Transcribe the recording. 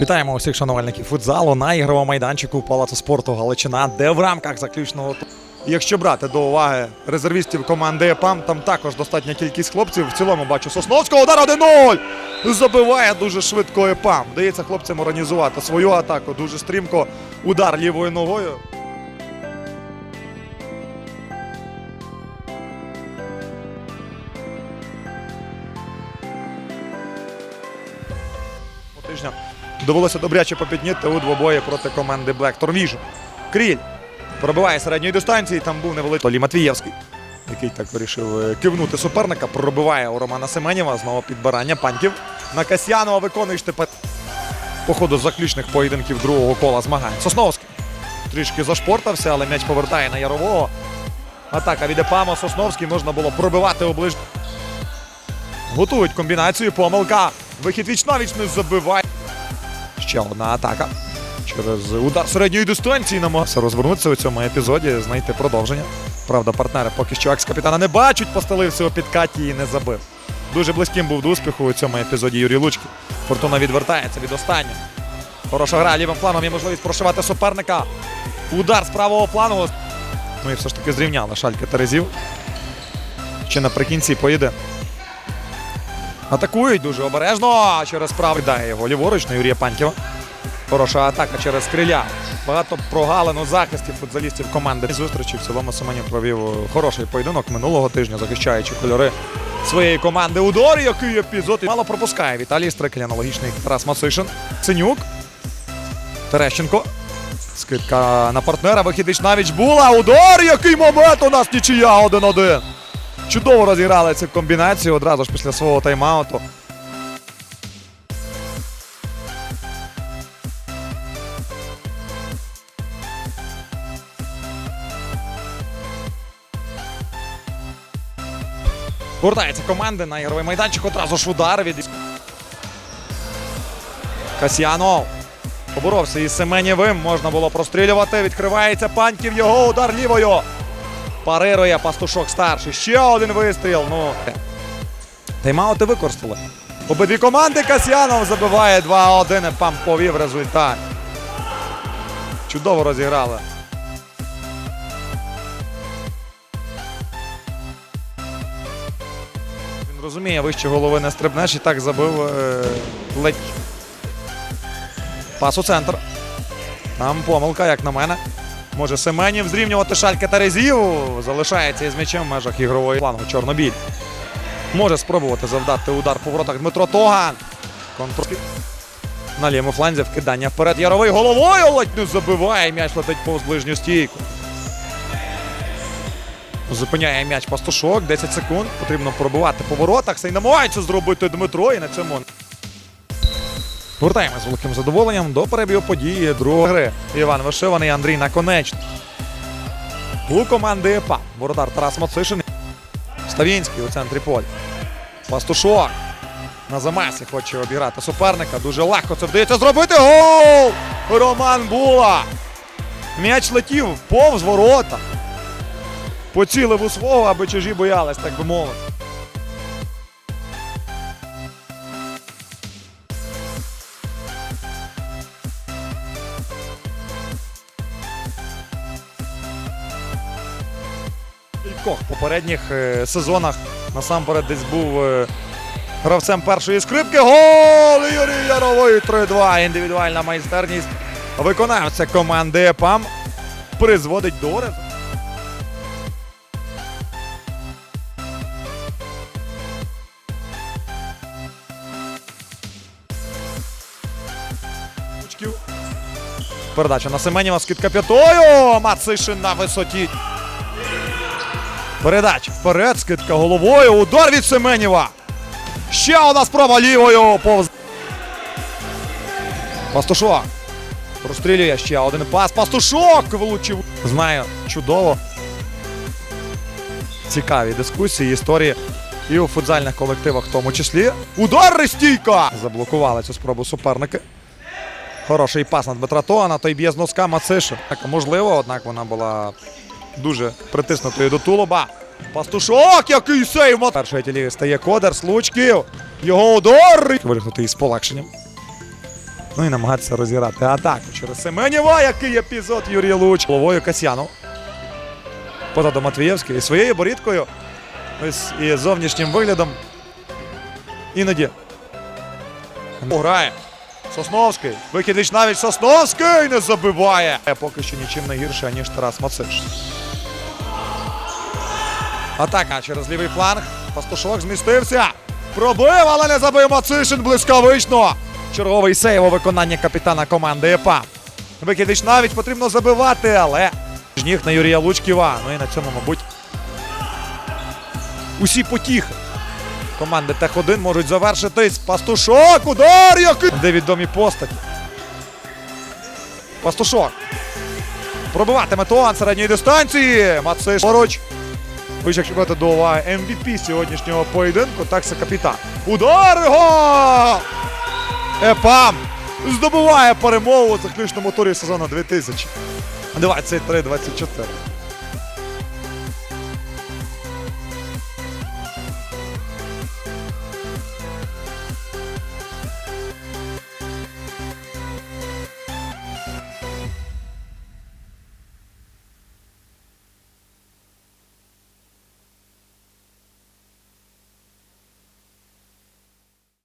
Вітаємо усіх шанувальників футзалу на ігровому майданчику Палацу спорту Галичина, де в рамках заключного Якщо брати до уваги резервістів команди ЕПАМ, там також достатня кількість хлопців. В цілому бачу Сосновського. Удар 1-0! Забиває дуже швидко ЕПАМ. Вдається хлопцям організувати свою атаку. Дуже стрімко. Удар лівою ногою. тижня довелося добряче попідніти у двобої проти команди Black Torvision. Кріль пробиває середньої дистанції. Там був невеликий Толі Матвієвський, який так вирішив е, кивнути суперника. Пробиває у Романа Семенєва. Знову підбирання паньків. На Касьянова виконуєш тепер по ходу заключних поєдинків другого кола змагань. Сосновський трішки зашпортався, але м'яч повертає на Ярового. Атака від Епама. Сосновський можна було пробивати оближ. Готують комбінацію. Помилка. Вихід віч навіч не забиває. Ще одна атака. Через удар середньої дистанції намагався розвернутися у цьому епізоді, знайти продовження. Правда, партнери поки що екс-капітана не бачать, постелився у підкаті і не забив. Дуже близьким був до успіху у цьому епізоді Юрій Лучки. Фортуна відвертається від останнього. Хороша гра лівим фланом є можливість прошивати суперника. Удар з правого флангу. Ну і все ж таки зрівняли шальки Терезів. Ще наприкінці поїде. Атакують дуже обережно. Через правий дає його ліворуч на Юрія Паньківа. Хороша атака через криля. Багато прогалин у захисті футзалістів команди. Зустрічі в цілому Семенів провів хороший поєдинок минулого тижня, захищаючи кольори своєї команди. Удар, який епізод. Мало пропускає Віталій Стрикель, аналогічний Тарас Мацишин. Синюк. Терещенко. Скидка на партнера. Вихідич навіть була. Удар! Який момент у нас нічия 1-1. Чудово розіграли цю комбінацію одразу ж після свого тайм-ауту. Повертається команди на ігровий майданчик. Одразу ж удар від Касьянов. Поборовся із Семенєвим. Можна було прострілювати. Відкривається паньків. Його удар лівою. Парирує пастушок старший. Ще один вистріл. Ну. Тайм-аути використали. Обидві команди Касьянов забиває 2-1. Пам повів результат. Чудово розіграли. Він розуміє, вище голови не стрибнеш і так забив е, ледь. Пас у центр. Там помилка, як на мене. Може Семенів зрівнювати шальки Терезів. Залишається із м'ячем в межах ігрової плану Чорнобіль. Може спробувати завдати удар по воротах Дмитро Тоган. Контроль. На лівому фланзі вкидання вперед. Яровий головою ледь не забиває. М'яч летить повз ближню стійку. Зупиняє м'яч пастушок. 10 секунд. Потрібно пробивати по воротах. Це й намагається зробити Дмитро. І на цьому Повертаємось з великим задоволенням до перебігу події другої гри. Іван Вишиваний, Андрій Наконечний. У команди ЕПА. Воротар Тарас Мацишин. Ставінський у центрі поля. Пастушок. На замасі хоче обіграти суперника. Дуже легко це вдається зробити. Гол! Роман Була. М'яч летів повз ворота. Поцілив у свого, аби чужі боялись, так би мовити. Кількох попередніх е, сезонах насамперед десь був е, гравцем першої скрипки. Гол! Юрій Яровий 3-2. Індивідуальна майстерність виконавця команди ЕПАМ призводить до результату. Передача на Семенєва, скидка п'ятою. Мацишин на висоті. Передача вперед, скидка головою. Удар від Семенєва. Ще одна спроба лівою. Повз. Пастушок. Прострілює ще один пас. Пастушок влучив. Знаю, чудово. Цікаві дискусії, історії. І у футзальних колективах в тому числі. Удар Рестійка! Заблокували цю спробу суперники. Хороший пас на Дмитра Тоана, той б'є з носка Мациша. Так, можливо, однак вона була дуже притиснутою до тулуба. Пастушок, який сейв! Першої тілі стає Кодер, Случків. Його удар! Вирихнутий із полегшенням. Ну і намагатися розіграти атаку через Семенєва. Який епізод Юрій Луч. Головою Касьянов. Позаду Матвієвський. І своєю борідкою. Ось і зовнішнім виглядом. Іноді. Грає. Сосновський. Вихід навіть Сосновський не забиває. Поки що нічим не гірше, ніж Тарас Мациш. Атака через лівий фланг. Пастушок змістився. Пробив, але не забив Мацишин блискавично. Черговий сейв у виконанні капітана команди ЕПА. Викидич навіть потрібно забивати, але ніг на Юрія Лучківа. Ну і на цьому, мабуть, усі потіхи. Команди Тех-1 можуть завершитись. Пастушок, удар який! Де відомі постаті. Пастушок. Пробиватиме Туан середньої дистанції. Мациш поруч. Вище якщо брати до уваги MVP сьогоднішнього поєдинку, так це капітан. Удар гол! Епам здобуває перемогу у заключному турі сезону 2023-24.